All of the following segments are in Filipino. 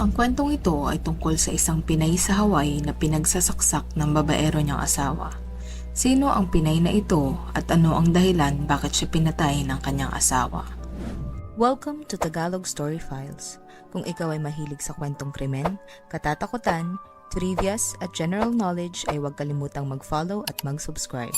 Ang kwentong ito ay tungkol sa isang Pinay sa Hawaii na pinagsasaksak ng babaero niyang asawa. Sino ang Pinay na ito at ano ang dahilan bakit siya pinatay ng kanyang asawa? Welcome to Tagalog Story Files. Kung ikaw ay mahilig sa kwentong krimen, katatakutan, trivias at general knowledge ay huwag kalimutang mag-follow at mag-subscribe.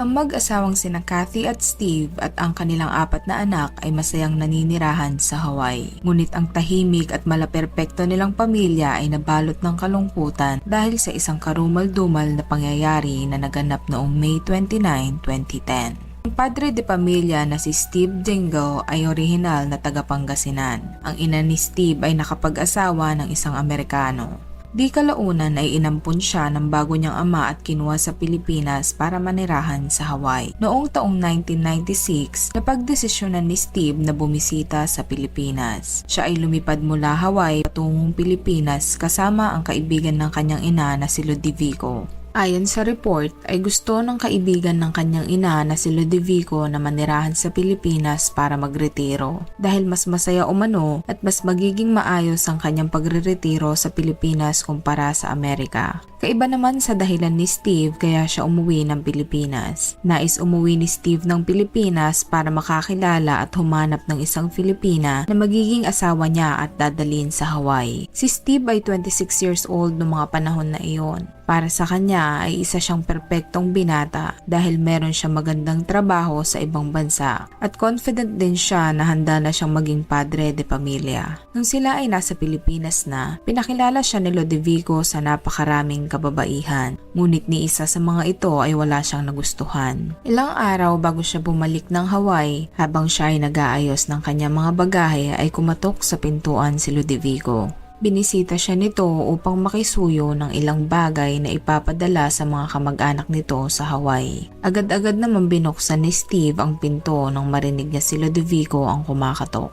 Ang mag-asawang sina Kathy at Steve at ang kanilang apat na anak ay masayang naninirahan sa Hawaii. Ngunit ang tahimik at malaperpekto nilang pamilya ay nabalot ng kalungkutan dahil sa isang karumal-dumal na pangyayari na naganap noong May 29, 2010. Ang padre de pamilya na si Steve Dingle ay orihinal na taga Pangasinan. Ang ina ni Steve ay nakapag-asawa ng isang Amerikano. Di kalaunan ay inampun siya ng bago niyang ama at kinuha sa Pilipinas para manirahan sa Hawaii. Noong taong 1996, napagdesisyonan ni Steve na bumisita sa Pilipinas. Siya ay lumipad mula Hawaii patungong Pilipinas kasama ang kaibigan ng kanyang ina na si Ludovico. Ayon sa report, ay gusto ng kaibigan ng kanyang ina na si Ludovico na manirahan sa Pilipinas para magretiro dahil mas masaya umano at mas magiging maayos ang kanyang pagreretiro sa Pilipinas kumpara sa Amerika. Kaiba naman sa dahilan ni Steve kaya siya umuwi ng Pilipinas. Nais umuwi ni Steve ng Pilipinas para makakilala at humanap ng isang Filipina na magiging asawa niya at dadalhin sa Hawaii. Si Steve ay 26 years old noong mga panahon na iyon. Para sa kanya ay isa siyang perpektong binata dahil meron siyang magandang trabaho sa ibang bansa at confident din siya na handa na siyang maging padre de pamilya. Nung sila ay nasa Pilipinas na, pinakilala siya ni Lodovico sa napakaraming kababaihan. Ngunit ni isa sa mga ito ay wala siyang nagustuhan. Ilang araw bago siya bumalik ng Hawaii, habang siya ay nag-aayos ng kanyang mga bagahe ay kumatok sa pintuan si Ludovico. Binisita siya nito upang makisuyo ng ilang bagay na ipapadala sa mga kamag-anak nito sa Hawaii. Agad-agad naman binuksan ni Steve ang pinto nang marinig niya si Ludovico ang kumakatok.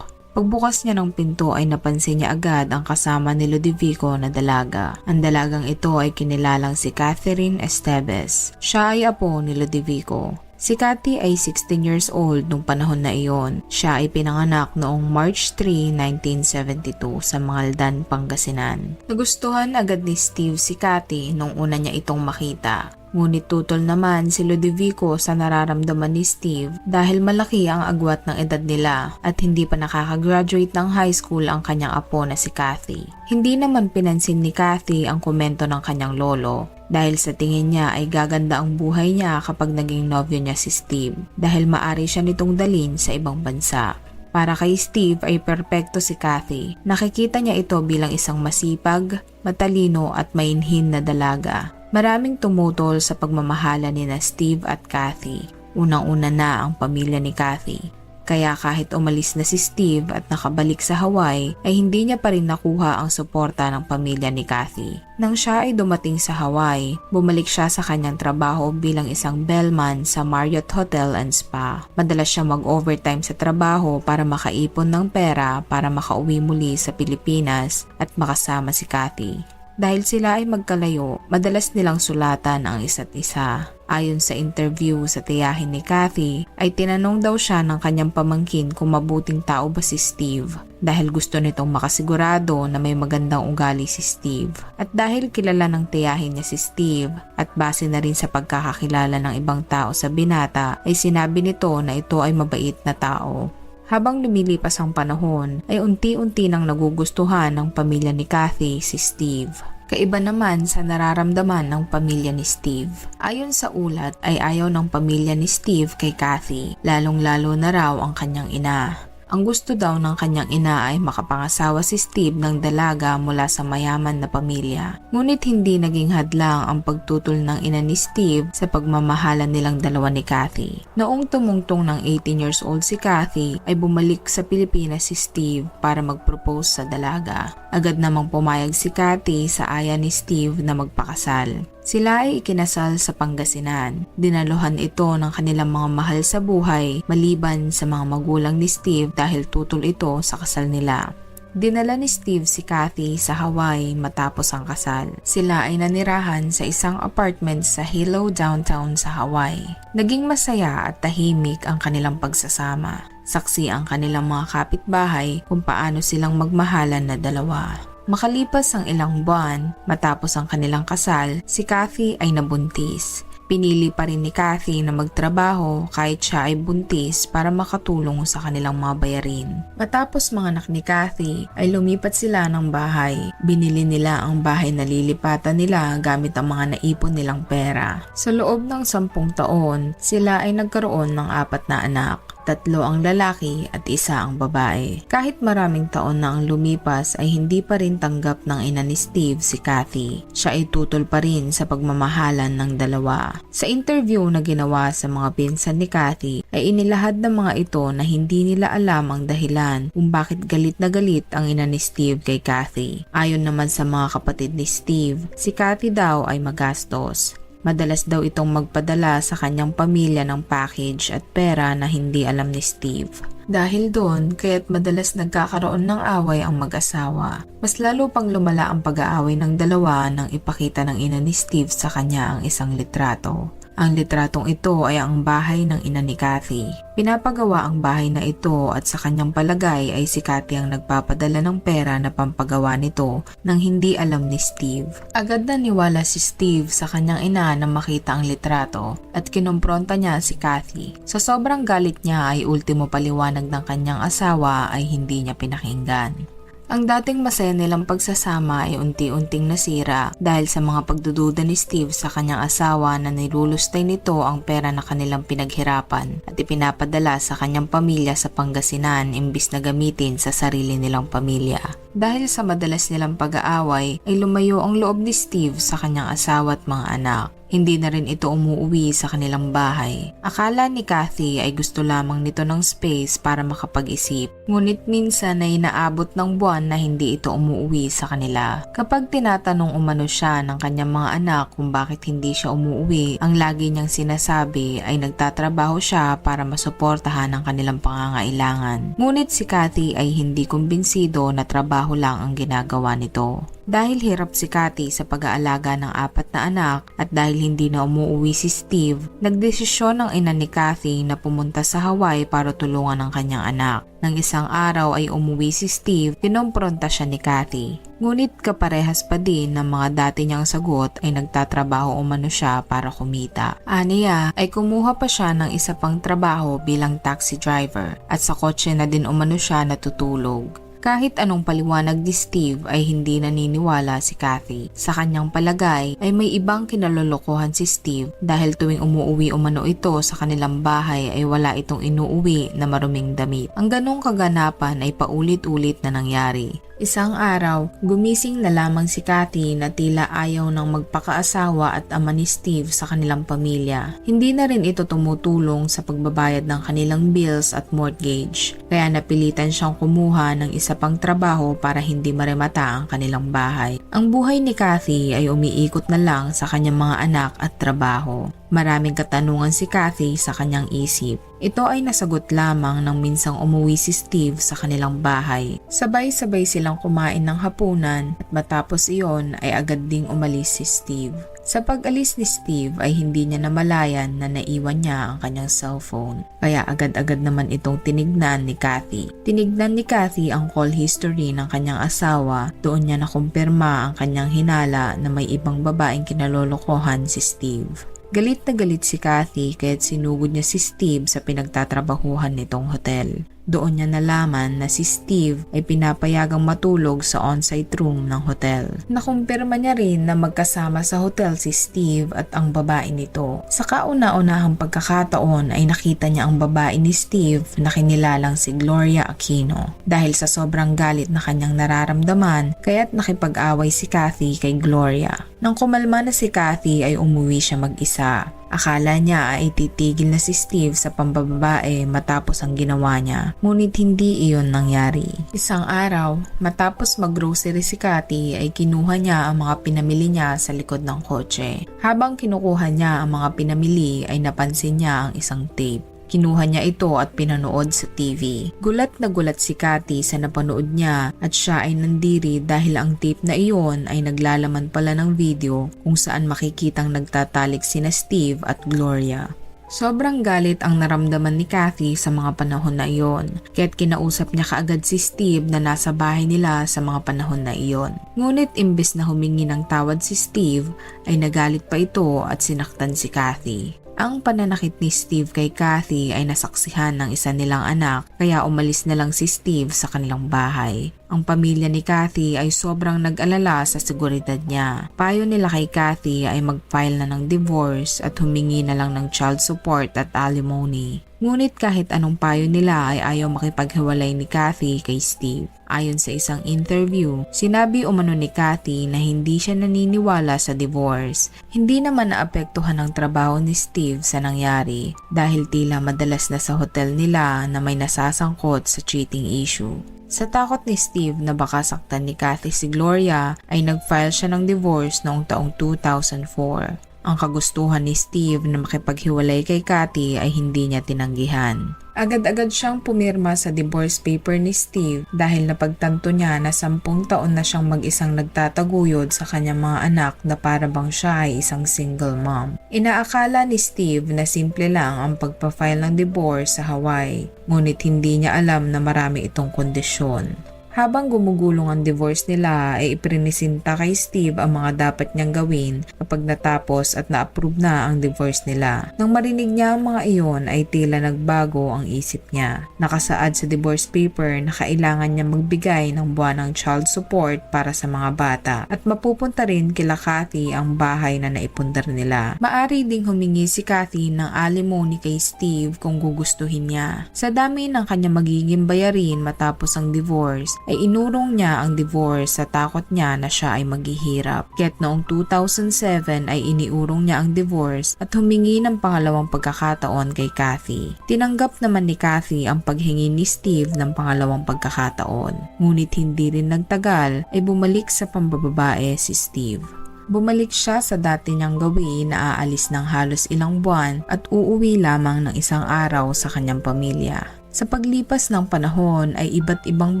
Pagbukas niya ng pinto ay napansin niya agad ang kasama ni Ludovico na dalaga. Ang dalagang ito ay kinilalang si Catherine Esteves. Siya ay apo ni Ludovico. Si Cathy ay 16 years old nung panahon na iyon. Siya ay pinanganak noong March 3, 1972 sa Mangaldan, Pangasinan. Nagustuhan agad ni Steve si Cathy nung una niya itong makita. Ngunit tutol naman si Ludovico sa nararamdaman ni Steve dahil malaki ang agwat ng edad nila at hindi pa nakakagraduate ng high school ang kanyang apo na si Kathy. Hindi naman pinansin ni Kathy ang komento ng kanyang lolo dahil sa tingin niya ay gaganda ang buhay niya kapag naging nobyo niya si Steve dahil maari siya nitong dalin sa ibang bansa. Para kay Steve ay perpekto si Kathy. Nakikita niya ito bilang isang masipag, matalino at mainhin na dalaga. Maraming tumutol sa pagmamahala ni na Steve at Kathy. Unang-una na ang pamilya ni Kathy. Kaya kahit umalis na si Steve at nakabalik sa Hawaii ay hindi niya pa rin nakuha ang suporta ng pamilya ni Kathy. Nang siya ay dumating sa Hawaii, bumalik siya sa kanyang trabaho bilang isang bellman sa Marriott Hotel and Spa. Madalas siya mag-overtime sa trabaho para makaipon ng pera para makauwi muli sa Pilipinas at makasama si Kathy. Dahil sila ay magkalayo, madalas nilang sulatan ang isa't isa. Ayon sa interview sa tiyahin ni Kathy, ay tinanong daw siya ng kanyang pamangkin kung mabuting tao ba si Steve dahil gusto nitong makasigurado na may magandang ugali si Steve. At dahil kilala ng tiyahin niya si Steve at base na rin sa pagkakakilala ng ibang tao sa binata, ay sinabi nito na ito ay mabait na tao. Habang lumilipas ang panahon, ay unti-unti nang nagugustuhan ng pamilya ni Kathy si Steve. Kaiba naman sa nararamdaman ng pamilya ni Steve. Ayon sa ulat ay ayaw ng pamilya ni Steve kay Kathy, lalong-lalo na raw ang kanyang ina. Ang gusto daw ng kanyang ina ay makapangasawa si Steve ng dalaga mula sa mayaman na pamilya. Ngunit hindi naging hadlang ang pagtutol ng ina ni Steve sa pagmamahalan nilang dalawa ni Kathy. Noong tumungtong ng 18 years old si Kathy ay bumalik sa Pilipinas si Steve para mag-propose sa dalaga. Agad namang pumayag si Kathy sa aya ni Steve na magpakasal. Sila ay ikinasal sa Pangasinan. Dinaluhan ito ng kanilang mga mahal sa buhay maliban sa mga magulang ni Steve dahil tutol ito sa kasal nila. Dinala ni Steve si Kathy sa Hawaii matapos ang kasal. Sila ay nanirahan sa isang apartment sa Hilo downtown sa Hawaii. Naging masaya at tahimik ang kanilang pagsasama. Saksi ang kanilang mga kapitbahay kung paano silang magmahalan na dalawa. Makalipas ang ilang buwan, matapos ang kanilang kasal, si Kathy ay nabuntis. Pinili pa rin ni Kathy na magtrabaho kahit siya ay buntis para makatulong sa kanilang mga bayarin. Matapos mga anak ni Kathy ay lumipat sila ng bahay. Binili nila ang bahay na lilipatan nila gamit ang mga naipon nilang pera. Sa loob ng sampung taon, sila ay nagkaroon ng apat na anak. Tatlo ang lalaki at isa ang babae. Kahit maraming taon na ang lumipas ay hindi pa rin tanggap ng ina ni Steve si Kathy. Siya ay tutol pa rin sa pagmamahalan ng dalawa. Sa interview na ginawa sa mga pinsan ni Kathy ay inilahad ng mga ito na hindi nila alam ang dahilan kung bakit galit na galit ang ina ni Steve kay Kathy. Ayon naman sa mga kapatid ni Steve, si Kathy daw ay magastos. Madalas daw itong magpadala sa kanyang pamilya ng package at pera na hindi alam ni Steve. Dahil doon, kaya't madalas nagkakaroon ng away ang mag-asawa. Mas lalo pang lumala ang pag-aaway ng dalawa nang ipakita ng ina ni Steve sa kanya ang isang litrato. Ang litratong ito ay ang bahay ng ina ni Kathy. Pinapagawa ang bahay na ito at sa kanyang palagay ay si Kathy ang nagpapadala ng pera na pampagawa nito nang hindi alam ni Steve. Agad na niwala si Steve sa kanyang ina na makita ang litrato at kinompronta niya si Kathy. Sa sobrang galit niya ay ultimo paliwanag ng kanyang asawa ay hindi niya pinakinggan. Ang dating masaya nilang pagsasama ay unti-unting nasira dahil sa mga pagdududa ni Steve sa kanyang asawa na nilulustay nito ang pera na kanilang pinaghirapan at ipinapadala sa kanyang pamilya sa Pangasinan imbis na gamitin sa sarili nilang pamilya. Dahil sa madalas nilang pag-aaway ay lumayo ang loob ni Steve sa kanyang asawa at mga anak. Hindi na rin ito umuwi sa kanilang bahay. Akala ni Kathy ay gusto lamang nito ng space para makapag-isip. Ngunit minsan ay naabot ng buwan na hindi ito umuwi sa kanila. Kapag tinatanong umano siya ng kanyang mga anak kung bakit hindi siya umuwi, ang lagi niyang sinasabi ay nagtatrabaho siya para masuportahan ang kanilang pangangailangan. Ngunit si Kathy ay hindi kumbinsido na trabaho lang ang ginagawa nito. Dahil hirap si Cathy sa pag-aalaga ng apat na anak at dahil hindi na umuwi si Steve, nagdesisyon ang ina ni Cathy na pumunta sa Hawaii para tulungan ang kanyang anak. Nang isang araw ay umuwi si Steve, kinompronta siya ni Cathy. Ngunit kaparehas pa din ng mga dati niyang sagot ay nagtatrabaho umano siya para kumita. Aniya ay kumuha pa siya ng isa pang trabaho bilang taxi driver at sa kotse na din umano siya natutulog. Kahit anong paliwanag ni Steve ay hindi naniniwala si Kathy. Sa kanyang palagay ay may ibang kinalolokohan si Steve dahil tuwing umuwi umano ito sa kanilang bahay ay wala itong inuuwi na maruming damit. Ang ganong kaganapan ay paulit-ulit na nangyari. Isang araw, gumising na lamang si Kathy na tila ayaw ng magpakaasawa at ama ni Steve sa kanilang pamilya. Hindi na rin ito tumutulong sa pagbabayad ng kanilang bills at mortgage. Kaya napilitan siyang kumuha ng isa pang trabaho para hindi maremata ang kanilang bahay. Ang buhay ni Kathy ay umiikot na lang sa kanyang mga anak at trabaho. Maraming katanungan si Kathy sa kanyang isip. Ito ay nasagot lamang nang minsang umuwi si Steve sa kanilang bahay. Sabay-sabay silang kumain ng hapunan at matapos iyon ay agad ding umalis si Steve. Sa pag-alis ni Steve ay hindi niya namalayan na naiwan niya ang kanyang cellphone. Kaya agad-agad naman itong tinignan ni Kathy. Tinignan ni Kathy ang call history ng kanyang asawa. Doon niya nakumpirma ang kanyang hinala na may ibang babaeng kinalolokohan si Steve. Galit na galit si Kathy kaya't sinugod niya si Steve sa pinagtatrabahuhan nitong hotel. Doon niya nalaman na si Steve ay pinapayagang matulog sa on-site room ng hotel. Nakumpirma niya rin na magkasama sa hotel si Steve at ang babae nito. Sa kauna-unahang pagkakataon ay nakita niya ang babae ni Steve na kinilalang si Gloria Aquino. Dahil sa sobrang galit na kanyang nararamdaman, kaya't nakipag-away si Kathy kay Gloria. Nang kumalma na si Kathy ay umuwi siya mag-isa. Akala niya ay titigil na si Steve sa pambababae matapos ang ginawa niya. Ngunit hindi iyon nangyari. Isang araw, matapos maggrocery si Cathy ay kinuha niya ang mga pinamili niya sa likod ng kotse. Habang kinukuha niya ang mga pinamili ay napansin niya ang isang tape. Kinuha niya ito at pinanood sa TV. Gulat na gulat si Cathy sa napanood niya at siya ay nandiri dahil ang tape na iyon ay naglalaman pala ng video kung saan makikitang nagtatalik sina Steve at Gloria. Sobrang galit ang naramdaman ni Kathy sa mga panahon na iyon, kaya't kinausap niya kaagad si Steve na nasa bahay nila sa mga panahon na iyon. Ngunit imbes na humingi ng tawad si Steve, ay nagalit pa ito at sinaktan si Kathy. Ang pananakit ni Steve kay Kathy ay nasaksihan ng isa nilang anak kaya umalis na lang si Steve sa kanilang bahay. Ang pamilya ni Kathy ay sobrang nag-alala sa seguridad niya. Payo nila kay Kathy ay mag-file na ng divorce at humingi na lang ng child support at alimony. Ngunit kahit anong payo nila ay ayaw makipaghiwalay ni Kathy kay Steve. Ayon sa isang interview, sinabi umano ni Kathy na hindi siya naniniwala sa divorce. Hindi naman naapektuhan ang trabaho ni Steve sa nangyari dahil tila madalas na sa hotel nila na may nasasangkot sa cheating issue. Sa takot ni Steve na baka saktan ni Kathy si Gloria ay nag-file siya ng divorce noong taong 2004. Ang kagustuhan ni Steve na makipaghiwalay kay Kathy ay hindi niya tinanggihan. Agad-agad siyang pumirma sa divorce paper ni Steve dahil napagtanto niya na sampung taon na siyang mag-isang nagtataguyod sa kanyang mga anak na para bang siya ay isang single mom. Inaakala ni Steve na simple lang ang pagpa-file ng divorce sa Hawaii, ngunit hindi niya alam na marami itong kondisyon. Habang gumugulong ang divorce nila ay iprinisinta kay Steve ang mga dapat niyang gawin kapag natapos at na-approve na ang divorce nila. Nang marinig niya ang mga iyon ay tila nagbago ang isip niya. Nakasaad sa divorce paper na kailangan niya magbigay ng buwanang child support para sa mga bata at mapupunta rin kila Kathy ang bahay na naipundar nila. Maari ding humingi si Kathy ng alimony kay Steve kung gugustuhin niya. Sa dami ng kanya magiging bayarin matapos ang divorce ay inurong niya ang divorce sa takot niya na siya ay maghihirap. Kaya't noong 2007 ay iniurong niya ang divorce at humingi ng pangalawang pagkakataon kay Kathy. Tinanggap naman ni Kathy ang paghingi ni Steve ng pangalawang pagkakataon. Ngunit hindi rin nagtagal ay bumalik sa pambababae si Steve. Bumalik siya sa dati niyang gawin na aalis ng halos ilang buwan at uuwi lamang ng isang araw sa kanyang pamilya. Sa paglipas ng panahon ay iba't ibang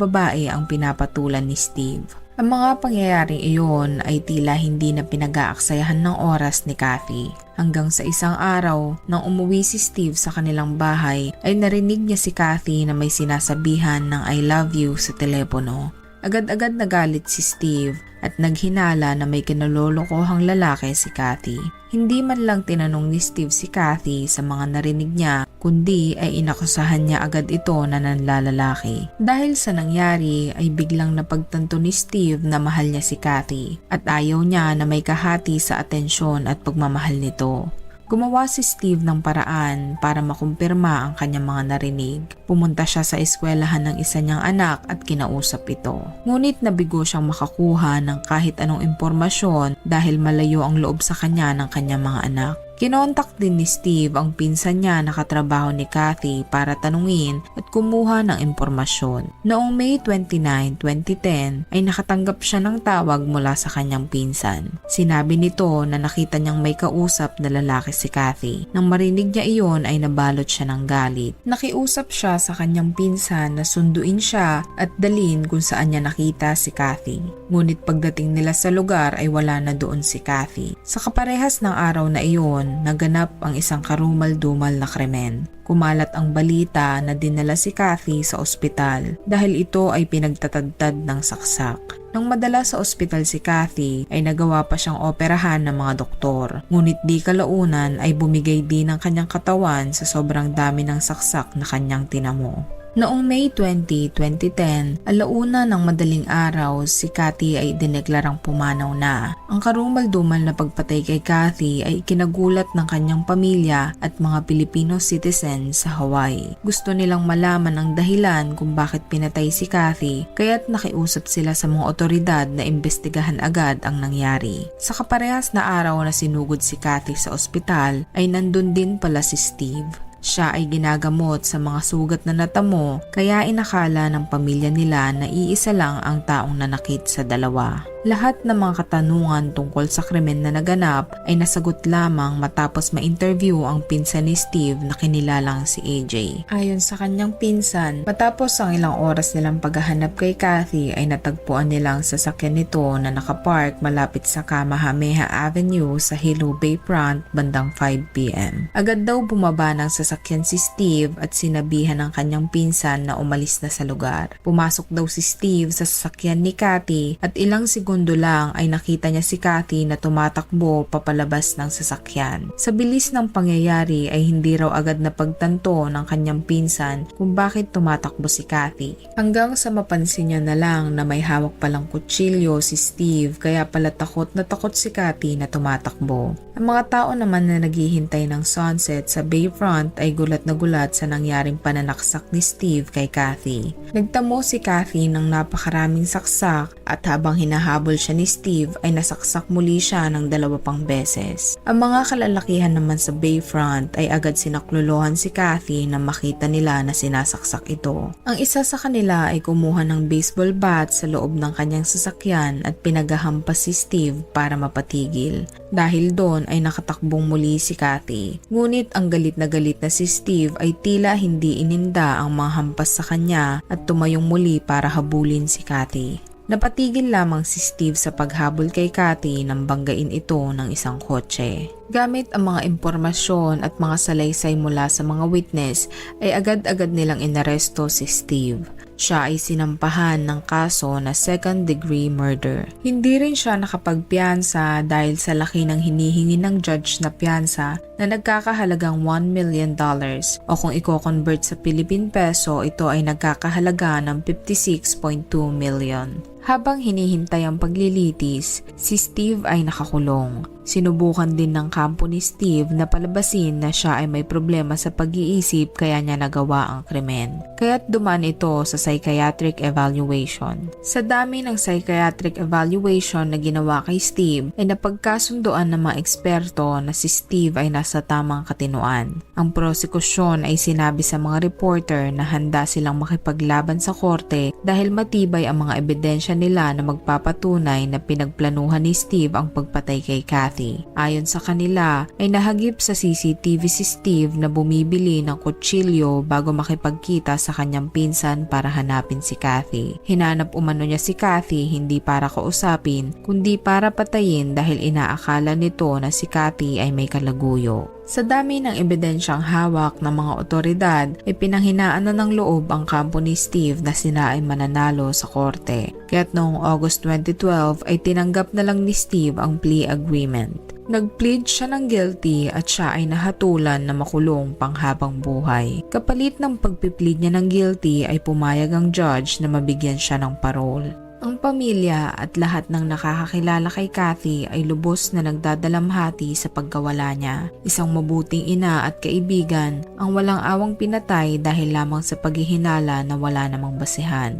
babae ang pinapatulan ni Steve. Ang mga pangyayaring iyon ay tila hindi na pinag-aaksayahan ng oras ni Kathy. Hanggang sa isang araw, nang umuwi si Steve sa kanilang bahay, ay narinig niya si Kathy na may sinasabihan ng I love you sa telepono. Agad-agad nagalit si Steve at naghinala na may kinalolokohang lalaki si Kathy. Hindi man lang tinanong ni Steve si Kathy sa mga narinig niya, kundi ay inakusahan niya agad ito na nanlalalaki. Dahil sa nangyari ay biglang napagtanto ni Steve na mahal niya si Kathy at ayaw niya na may kahati sa atensyon at pagmamahal nito. Gumawa si Steve ng paraan para makumpirma ang kanyang mga narinig. Pumunta siya sa eskwelahan ng isa niyang anak at kinausap ito. Ngunit nabigo siyang makakuha ng kahit anong impormasyon dahil malayo ang loob sa kanya ng kanyang mga anak. Kinontak din ni Steve ang pinsan niya na katrabaho ni Kathy para tanungin at kumuha ng impormasyon. Noong May 29, 2010 ay nakatanggap siya ng tawag mula sa kanyang pinsan. Sinabi nito na nakita niyang may kausap na lalaki si Kathy. Nang marinig niya iyon ay nabalot siya ng galit. Nakiusap siya sa kanyang pinsan na sunduin siya at dalin kung saan niya nakita si Kathy. Ngunit pagdating nila sa lugar ay wala na doon si Kathy. Sa kaparehas ng araw na iyon, naganap ang isang karumal-dumal na krimen. Kumalat ang balita na dinala si Kathy sa ospital dahil ito ay pinagtatadtad ng saksak. Nang madala sa ospital si Kathy ay nagawa pa siyang operahan ng mga doktor. Ngunit di kalaunan ay bumigay din ang kanyang katawan sa sobrang dami ng saksak na kanyang tinamo. Noong May 20, 2010, alauna ng madaling araw, si Cathy ay dineklarang pumanaw na. Ang karumal-dumal na pagpatay kay Cathy ay kinagulat ng kanyang pamilya at mga Pilipino citizen sa Hawaii. Gusto nilang malaman ang dahilan kung bakit pinatay si Cathy, kaya't nakiusap sila sa mga otoridad na imbestigahan agad ang nangyari. Sa kaparehas na araw na sinugod si Cathy sa ospital, ay nandun din pala si Steve. Siya ay ginagamot sa mga sugat na natamo kaya inakala ng pamilya nila na iisa lang ang taong nanakit sa dalawa. Lahat ng mga katanungan tungkol sa krimen na naganap ay nasagot lamang matapos ma-interview ang pinsan ni Steve na kinilalang si AJ. Ayon sa kanyang pinsan, matapos ang ilang oras nilang paghahanap kay Kathy ay natagpuan nilang sasakyan nito na nakapark malapit sa Kamahameha Avenue sa Hilo Bayfront bandang 5pm. Agad daw bumaba ng sasakyan si Steve at sinabihan ng kanyang pinsan na umalis na sa lugar. Pumasok daw si Steve sa sasakyan ni Kathy at ilang segundo lang ay nakita niya si Kathy na tumatakbo papalabas ng sasakyan. Sa bilis ng pangyayari ay hindi raw agad na pagtanto ng kanyang pinsan kung bakit tumatakbo si Kathy. Hanggang sa mapansin niya na lang na may hawak palang kutsilyo si Steve kaya pala takot na takot si Kathy na tumatakbo. Ang mga tao naman na naghihintay ng sunset sa Bayfront ay gulat na gulat sa nangyaring pananaksak ni Steve kay Kathy. Nagtamo si Kathy ng napakaraming saksak at habang hinahabol siya ni Steve ay nasaksak muli siya ng dalawa pang beses. Ang mga kalalakihan naman sa Bayfront ay agad sinakluluhan si Kathy na makita nila na sinasaksak ito. Ang isa sa kanila ay kumuha ng baseball bat sa loob ng kanyang sasakyan at pinagahampas si Steve para mapatigil. Dahil doon ay nakatakbong muli si Kathy. Ngunit ang galit na galit na si Steve ay tila hindi ininda ang mga hampas sa kanya at tumayong muli para habulin si Kathy. Napatigil lamang si Steve sa paghabol kay Kathy nang banggain ito ng isang kotse. Gamit ang mga impormasyon at mga salaysay mula sa mga witness ay agad-agad nilang inaresto si Steve. Siya ay sinampahan ng kaso na second degree murder. Hindi rin siya nakapagpiyansa dahil sa laki ng hinihingi ng judge na piyansa na nagkakahalagang 1 million dollars o kung i-convert sa Philippine peso ito ay nagkakahalaga ng 56.2 million. Habang hinihintay ang paglilitis, si Steve ay nakakulong. Sinubukan din ng kampo ni Steve na palabasin na siya ay may problema sa pag-iisip kaya niya nagawa ang krimen. Kaya't duman ito sa psychiatric evaluation. Sa dami ng psychiatric evaluation na ginawa kay Steve ay napagkasundoan ng mga eksperto na si Steve ay nasa tamang katinuan. Ang prosekusyon ay sinabi sa mga reporter na handa silang makipaglaban sa korte dahil matibay ang mga ebidensya nila na magpapatunay na pinagplanuhan ni Steve ang pagpatay kay Kathy. Ayon sa kanila ay nahagip sa CCTV si Steve na bumibili ng kutsilyo bago makipagkita sa kanyang pinsan para hanapin si Kathy. Hinanap umano niya si Kathy hindi para kausapin kundi para patayin dahil inaakala nito na si Kathy ay may kalaguyo. Sa dami ng ebidensyang hawak ng mga otoridad, ay pinanghinaan na ng loob ang kampo ni Steve na sina ay mananalo sa korte. Kaya't noong August 2012 ay tinanggap na lang ni Steve ang plea agreement. Nag-plead siya ng guilty at siya ay nahatulan na makulong panghabang buhay. Kapalit ng pagpiplead niya ng guilty ay pumayag ang judge na mabigyan siya ng parole. Ang pamilya at lahat ng nakakakilala kay Kathy ay lubos na nagdadalamhati sa pagkawala niya. Isang mabuting ina at kaibigan ang walang awang pinatay dahil lamang sa paghihinala na wala namang basihan.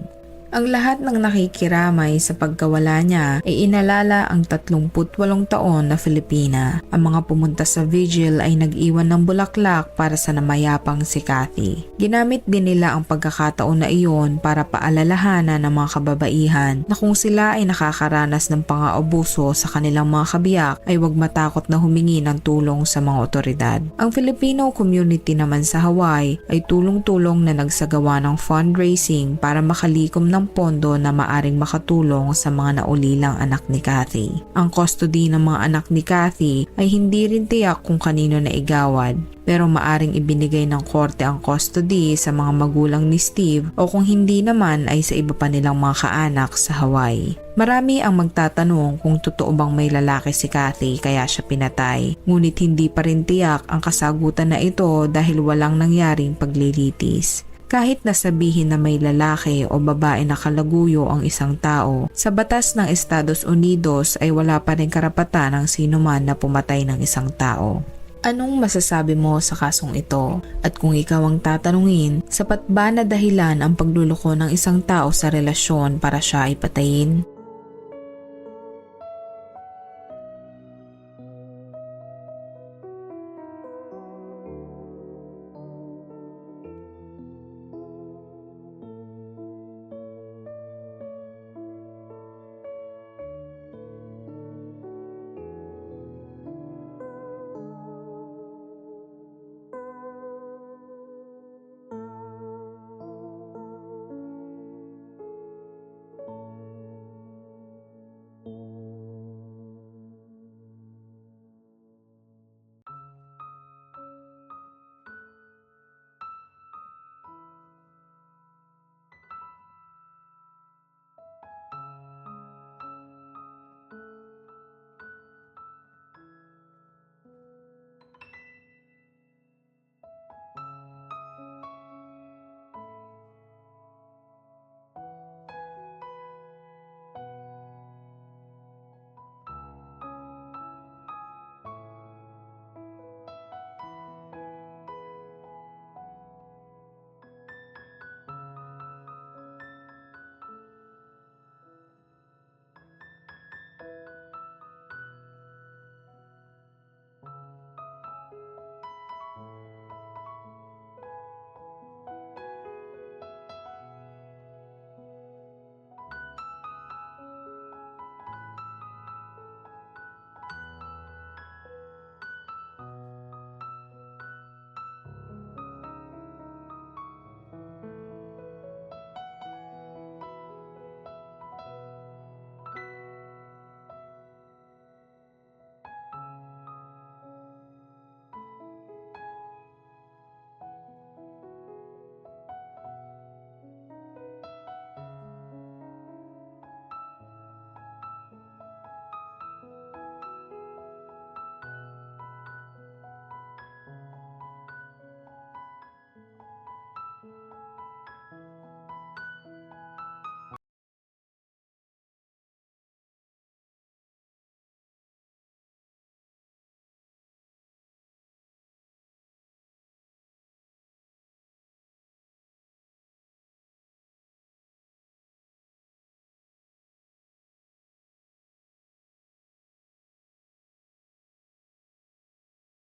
Ang lahat ng nakikiramay sa pagkawala niya ay inalala ang 38 taon na Filipina. Ang mga pumunta sa vigil ay nag-iwan ng bulaklak para sa namayapang si Kathy. Ginamit din nila ang pagkakataon na iyon para paalalahanan ng mga kababaihan na kung sila ay nakakaranas ng pang-aabuso sa kanilang mga kabiyak ay huwag matakot na humingi ng tulong sa mga otoridad. Ang Filipino community naman sa Hawaii ay tulong-tulong na nagsagawa ng fundraising para makalikom ng pondo na maaring makatulong sa mga naulilang anak ni Kathy. Ang custody ng mga anak ni Kathy ay hindi rin tiyak kung kanino na igawad pero maaring ibinigay ng korte ang custody sa mga magulang ni Steve o kung hindi naman ay sa iba pa nilang mga kaanak sa Hawaii. Marami ang magtatanong kung totoo bang may lalaki si Kathy kaya siya pinatay. Ngunit hindi pa rin tiyak ang kasagutan na ito dahil walang nangyaring paglilitis. Kahit nasabihin na may lalaki o babae na kalaguyo ang isang tao, sa batas ng Estados Unidos ay wala pa rin karapatan ng sino man na pumatay ng isang tao. Anong masasabi mo sa kasong ito? At kung ikaw ang tatanungin, sapat ba na dahilan ang pagluloko ng isang tao sa relasyon para siya ay patayin?